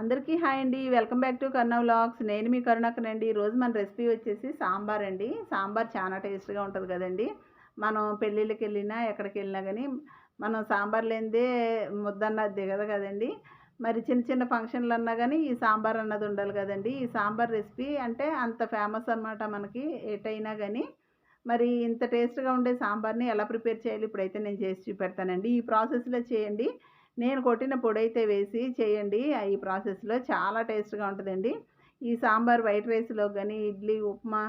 అందరికీ హాయ్ అండి. Welcome back to Karna vlogs. నేను మీ కరుణాకర్ ఈ రోజు మన రెసిపీ వచ్చేసి సాంబార్ అండి. సాంబార్ చాలా టేస్ట్గా ఉంటుంది కదండి. మనం పెళ్ళిళ్ళకి వెళ్ళినా ఎక్కడికి వెళ్ళినా కానీ మనం సాంబార్ లేనిదే ముద్దన్న దిగదు కదండి. మరి చిన్న చిన్న ఫంక్షన్లు అన్నా కానీ ఈ సాంబార్ అన్నది ఉండాలి కదండి. ఈ సాంబార్ రెసిపీ అంటే అంత ఫేమస్ అన్నమాట మనకి ఎటైనా కానీ మరి ఇంత టేస్ట్గా ఉండే సాంబార్ని ఎలా ప్రిపేర్ చేయాలి? ఇప్పుడైతే నేను చేసి చూపెడతానండి. ఈ ప్రాసెస్లో చేయండి. నేను కొట్టిన పొడి అయితే వేసి చేయండి. ఈ ప్రాసెస్లో చాలా టేస్ట్గా ఉంటుందండి. ఈ సాంబార్ వైట్ రైస్లో కానీ ఇడ్లీ ఉప్మా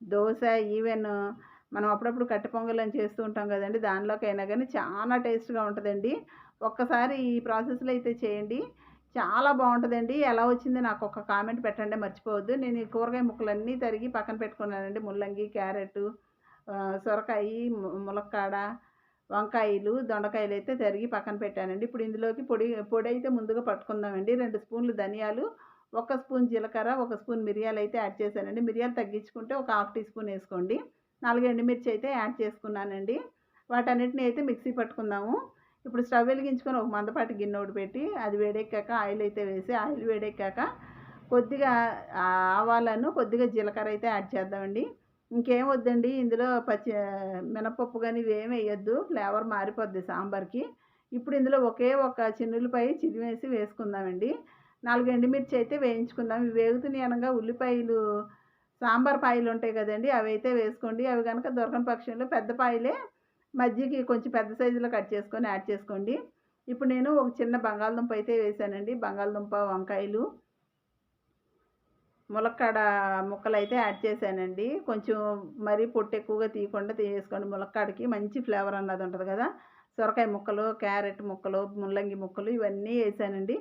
దోశ ఈవెన్ మనం అప్పుడప్పుడు కట్టె పొంగలని చేస్తూ ఉంటాం కదండి. దానిలోకైనా కానీ చాలా టేస్ట్గా ఉంటుందండి. ఒక్కసారి ఈ ప్రాసెస్లో అయితే చేయండి. చాలా బాగుంటుందండి. ఎలా వచ్చింది నాకు ఒక కామెంట్ పెట్టండి మర్చిపోవద్దు. నేను ఈ కూరగాయ ముక్కలన్నీ తరిగి పక్కన పెట్టుకున్నానండి. ముల్లంగి క్యారెట్ సొరకాయ ములక్కాడ వంకాయలు దొండకాయలు అయితే తరిగి పక్కన పెట్టానండి. ఇప్పుడు ఇందులోకి పొడి పొడి అయితే ముందుగా పట్టుకుందామండి. రెండు స్పూన్లు ధనియాలు ఒక స్పూన్ జీలకర్ర ఒక స్పూన్ మిరియాలు అయితే యాడ్ చేశానండి. మిరియాలు తగ్గించుకుంటే ఒక హాఫ్ టీ స్పూన్ వేసుకోండి. నాలుగు ఎండుమిర్చి అయితే యాడ్ చేసుకున్నానండి. వాటన్నిటిని అయితే మిక్సీ పట్టుకుందాము. ఇప్పుడు స్టవ్ వెలిగించుకొని ఒక మందపాటి గిన్నె ఒకటి పెట్టి అది వేడెక్కాక ఆయిల్ అయితే వేసి ఆయిల్ వేడెక్కాక కొద్దిగా ఆవాలను కొద్దిగా జీలకర్ర అయితే యాడ్ చేద్దామండి. ఇంకేం వద్దండి. ఇందులో పచ్చి మినపప్పు కానీ ఇవేమి వేయొద్దు. ఫ్లేవర్ మారిపోద్ది సాంబార్కి. ఇప్పుడు ఇందులో ఒకే ఒక చిన్నులపై చిదివేసి వేసుకుందామండి. నాలుగు ఎండుమిర్చి అయితే వేయించుకుందాం. ఇవి వేగుతున్నాయి అనగా ఉల్లిపాయలు సాంబార్ పాయలు ఉంటాయి కదండి. అవి అయితే వేసుకోండి. అవి కనుక దొరకని పక్షంలో పెద్ద పాయలే మధ్యకి కొంచెం పెద్ద సైజులో కట్ చేసుకొని యాడ్ చేసుకోండి. ఇప్పుడు నేను ఒక చిన్న బంగాళదుంప అయితే వేసానండి. బంగాళదుంప వంకాయలు ములక్కాడ ముక్కలు అయితే యాడ్ చేశానండి. కొంచెం మరీ పొట్టు ఎక్కువగా తీయకుండా తీసుకోండి ములక్కాడకి మంచి ఫ్లేవర్ అన్నది ఉంటుంది కదా. సొరకాయ ముక్కలు క్యారెట్ ముక్కలు ముల్లంగి ముక్కలు ఇవన్నీ వేసానండి.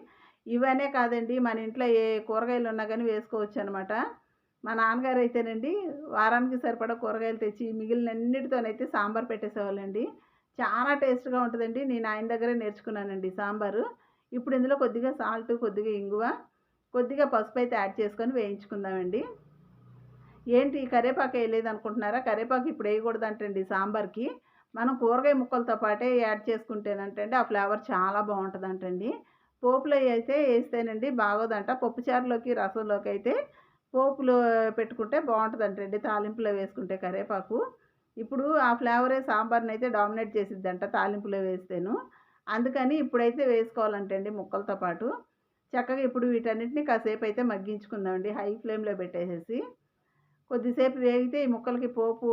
ఇవనే కాదండి మన ఇంట్లో ఏ కూరగాయలు ఉన్నా కానీ వేసుకోవచ్చు అనమాట మా నాన్నగారు అయితేనండి వారానికి సరిపడా కూరగాయలు తెచ్చి మిగిలినన్నిటితోనైతే సాంబార్ పెట్టేసేవాళ్ళండి. చాలా టేస్ట్గా ఉంటుందండి. నేను ఆయన దగ్గరే నేర్చుకున్నానండి సాంబారు. ఇప్పుడు ఇందులో కొద్దిగా సాల్ట్ కొద్దిగా ఇంగువ కొద్దిగా పసుపు అయితే యాడ్ చేసుకొని వేయించుకుందామండి. ఏంటి కరేపాకు వేయలేదు అనుకుంటున్నారా కరేపాకు ఇప్పుడు వేయకూడదు అంటండి సాంబార్కి. మనం కూరగాయ ముక్కలతో పాటే యాడ్ చేసుకుంటేనంటండి ఆ ఫ్లేవర్ చాలా బాగుంటుంది అంటండి పోపులో అయితే వేస్తేనండి బాగోదంట. పప్పుచారులోకి రసంలోకి అయితే పోపులో పెట్టుకుంటే బాగుంటుంది అంటండి తాలింపులో వేసుకుంటే కరేపాకు. ఇప్పుడు ఆ ఫ్లేవరే సాంబార్ని అయితే డామినేట్ చేసిద్దంట తాలింపులో వేస్తేను. అందుకని ఇప్పుడైతే వేసుకోవాలంటండి ముక్కలతో పాటు. చక్కగా ఇప్పుడు వీటన్నిటిని కాసేపు అయితే మగ్గించుకుందామండి. హై ఫ్లేమ్లో పెట్టేసేసి కొద్దిసేపు వేగితే ఈ ముక్కలకి పోపు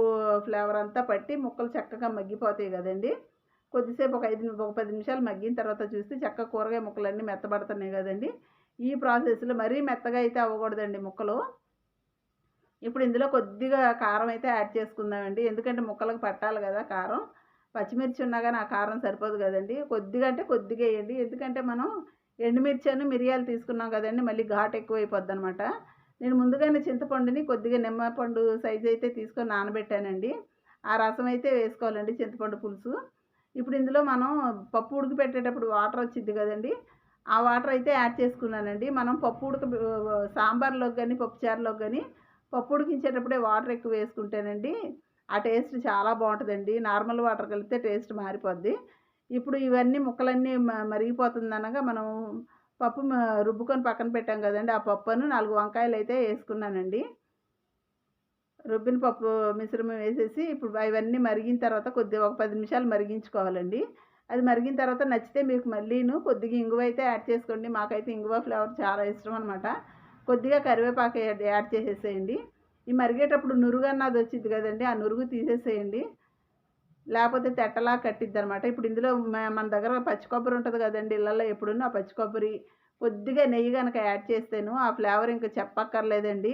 ఫ్లేవర్ అంతా పట్టి ముక్కలు చక్కగా మగ్గిపోతాయి కదండి. కొద్దిసేపు ఒక ఐదు ఒక పది నిమిషాలు మగ్గిన తర్వాత చూస్తే చక్కగా కూరగాయ ముక్కలన్నీ మెత్తబడుతున్నాయి కదండి. ఈ ప్రాసెస్లో మరీ మెత్తగా అయితే అవ్వకూడదండి ముక్కలు. ఇప్పుడు ఇందులో కొద్దిగా కారం అయితే యాడ్ చేసుకుందామండి. ఎందుకంటే ముక్కలకు పట్టాలి కదా కారం. పచ్చిమిర్చి ఉన్నా కానీ ఆ కారం సరిపోదు కదండి. కొద్దిగా అంటే కొద్దిగా వేయండి. ఎందుకంటే మనం ఎండుమిర్చాను మిరియాలు తీసుకున్నాం కదండి మళ్ళీ ఘాట్ ఎక్కువ అయిపోద్ది అనమాట నేను ముందుగానే చింతపండుని కొద్దిగా నిమ్మపండు సైజు అయితే తీసుకొని నానబెట్టానండి. ఆ రసం అయితే వేసుకోవాలండి చింతపండు పులుసు. ఇప్పుడు ఇందులో మనం పప్పు ఉడికిపెట్టేటప్పుడు వాటర్ వచ్చింది కదండి ఆ వాటర్ అయితే యాడ్ చేసుకున్నానండి. మనం పప్పు ఉడక సాంబార్లోకి కానీ పప్పుచారులోకి కానీ పప్పు ఉడికించేటప్పుడే వాటర్ ఎక్కువ వేసుకుంటేనండి ఆ టేస్ట్ చాలా బాగుంటుందండి. నార్మల్ వాటర్ కలిపితే టేస్ట్ మారిపోద్ది. ఇప్పుడు ఇవన్నీ ముక్కలన్నీ మ- మరిగిపోతుంది అనగా మనం పప్పు రుబ్బుకొని పక్కన పెట్టాం కదండి. ఆ పప్పును నాలుగు వంకాయలు అయితే వేసుకున్నానండి. రుబ్బిన పప్పు మిశ్రమం వేసేసి ఇప్పుడు అవన్నీ మరిగిన తర్వాత కొద్దిగా ఒక పది నిమిషాలు మరిగించుకోవాలండి. అది మరిగిన తర్వాత నచ్చితే మీకు మళ్ళీను కొద్దిగా ఇంగువ అయితే యాడ్ చేసుకోండి. మాకైతే ఇంగువ ఫ్లేవర్ చాలా ఇష్టం అనమాట కొద్దిగా కరివేపాకు యాడ్ యాడ్ చేసేసేయండి. ఈ మరిగేటప్పుడు నురుగు అన్నది వచ్చింది కదండి. ఆ నురుగు తీసేసేయండి. లేకపోతే తెట్టలా కట్టిద్ది అనమాట ఇప్పుడు ఇందులో మన దగ్గర పచ్చి కొబ్బరి ఉంటుంది కదండి ఇళ్ళల్లో. ఎప్పుడున్న ఆ పచ్చి కొబ్బరి కొద్దిగా నెయ్యి కనుక యాడ్ చేస్తేను ఆ ఫ్లేవర్ ఇంకా చెప్పక్కర్లేదండి.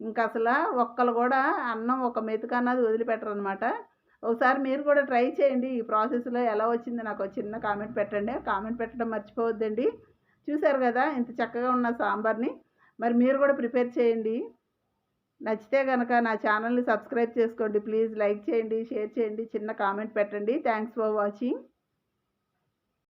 ఇంకా అసలు ఒక్కరు కూడా అన్నం ఒక మెతుకు అన్నది వదిలిపెట్టరు అనమాట ఒకసారి మీరు కూడా ట్రై చేయండి. ఈ ప్రాసెస్లో ఎలా వచ్చింది నాకు చిన్న కామెంట్ పెట్టండి. కామెంట్ పెట్టడం మర్చిపోవద్దండి. చూశారు కదా ఇంత చక్కగా ఉన్న సాంబార్ని. మరి మీరు కూడా ప్రిపేర్ చేయండి. నచ్చితే కనుక నా ఛానల్ని సబ్స్క్రైబ్ చేసుకోండి. ప్లీజ్ లైక్ చేయండి షేర్ చేయండి చిన్న కామెంట్ పెట్టండి. Thanks for watching.